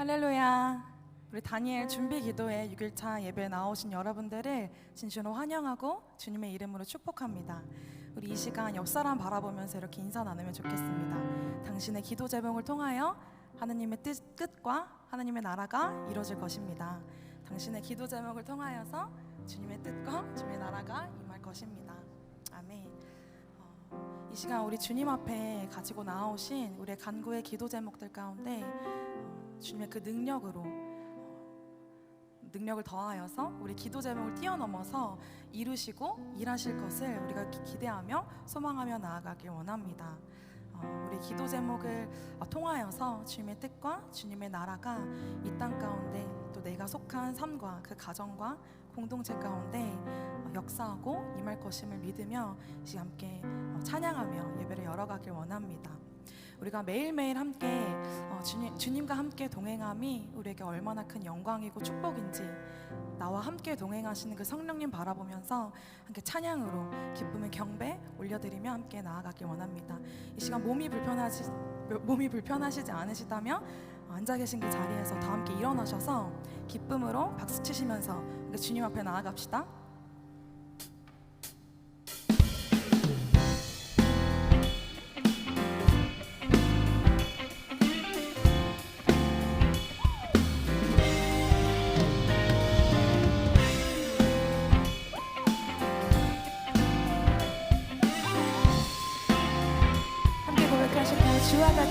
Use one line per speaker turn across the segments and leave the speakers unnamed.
할렐루야. 우리 다니엘 준비 기도회 6일차 예배에 나오신 여러분들을 진심으로 환영하고 주님의 이름으로 축복합니다. 우리 이 시간 옆 사람 바라보면서 이렇게 인사 나누면 좋겠습니다. 당신의 기도 제목을 통하여 하나님의 뜻, 끝과 하나님의 나라가 이루어질 것입니다. 당신의 기도 제목을 통하여서 주님의 뜻과 주님의 나라가 임할 것입니다. 아멘. 어, 이 시간 우리 주님 앞에 가지고 나오신 우리의 간구의 기도 제목들 가운데 어, 주님의 그 능력으로 어, 능력을 더하여서 우리 기도 제목을 뛰어넘어서 이루시고 일하실 것을 우리가 기- 기대하며 소망하며 나아가길 원합니다. 어, 우리 기도 제목을 어, 통하여서 주님의 뜻과 주님의 나라가 이 땅 가운데 또 내가 속한 삶과 그 가정과 공동체 가운데 어, 역사하고 임할 것임을 믿으며 함께 어, 찬양하며 예배를 열어가길 원합니다. 우리가 매일매일 함께 어, 주님, 주님과 함께 동행함이 우리에게 얼마나 큰 영광이고 축복인지 나와 함께 동행하시는 그 성령님 바라보면서 함께 찬양으로 기쁨의 경배 올려드리며 함께 나아가길 원합니다. 이 시간 몸이 불편하시 몸이 불편하시지 않으시다면 어, 앉아 계신 그 자리에서 다 함께 일어나셔서 기쁨으로 박수 치시면서 주님 앞에 나아갑시다.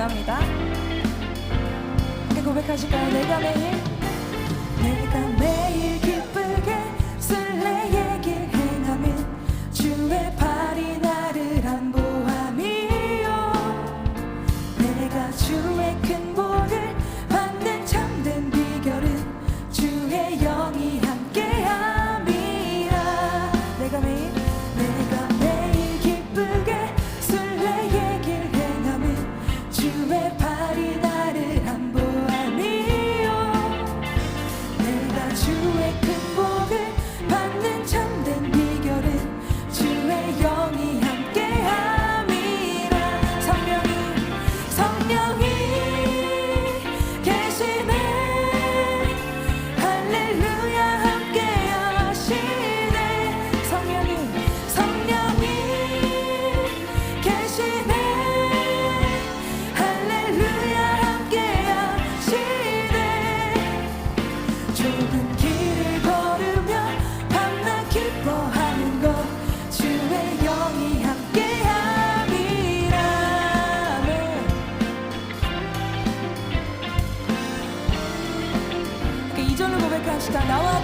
원합니다. 함께 그 고백하실까요? 내가 매일 내가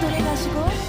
돌아가시고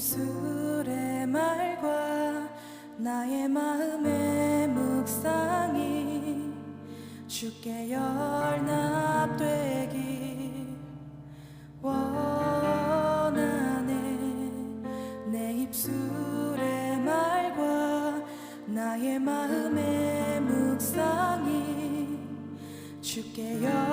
입술의 말과 나의 마음의 묵상이 주께 열납되기 원하네. 내 입술의 말과 나의 마음의 묵상이 주께 열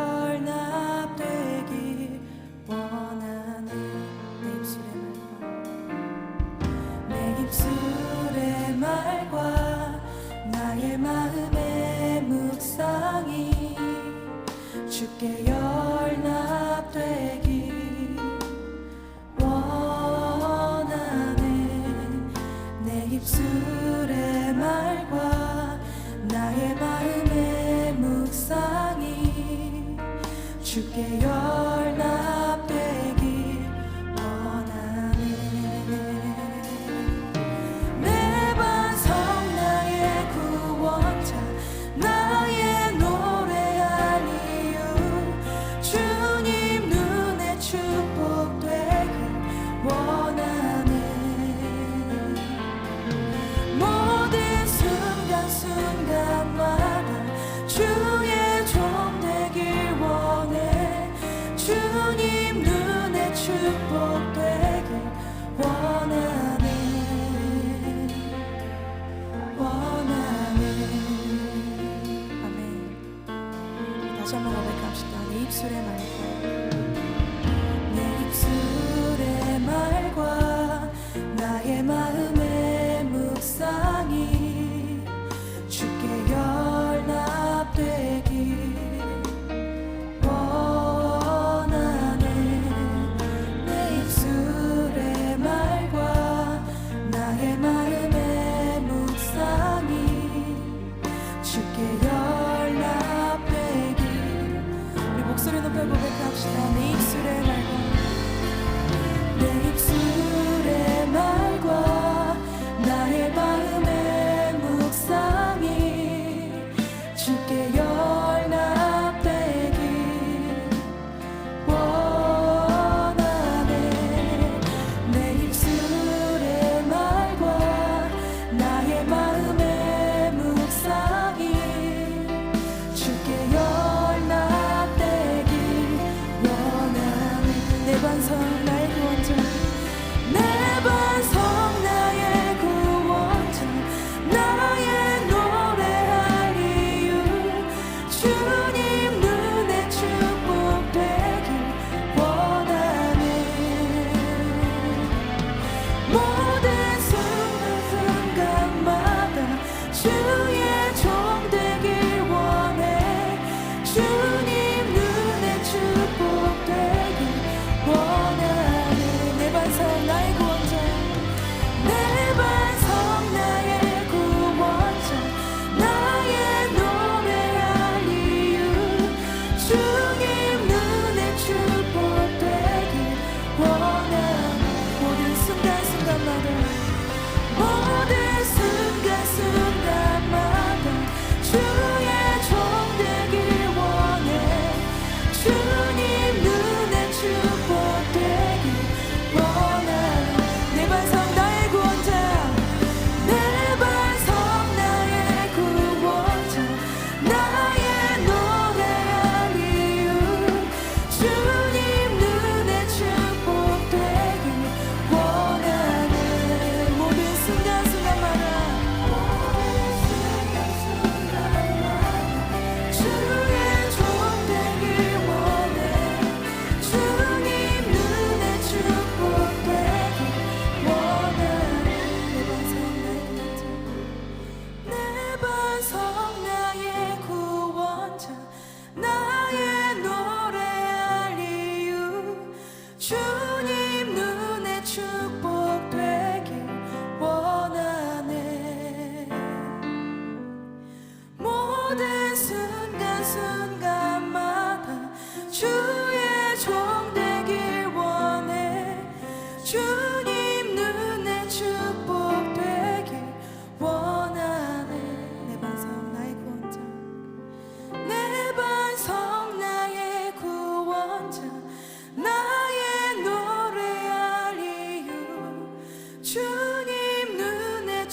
주께 여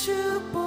true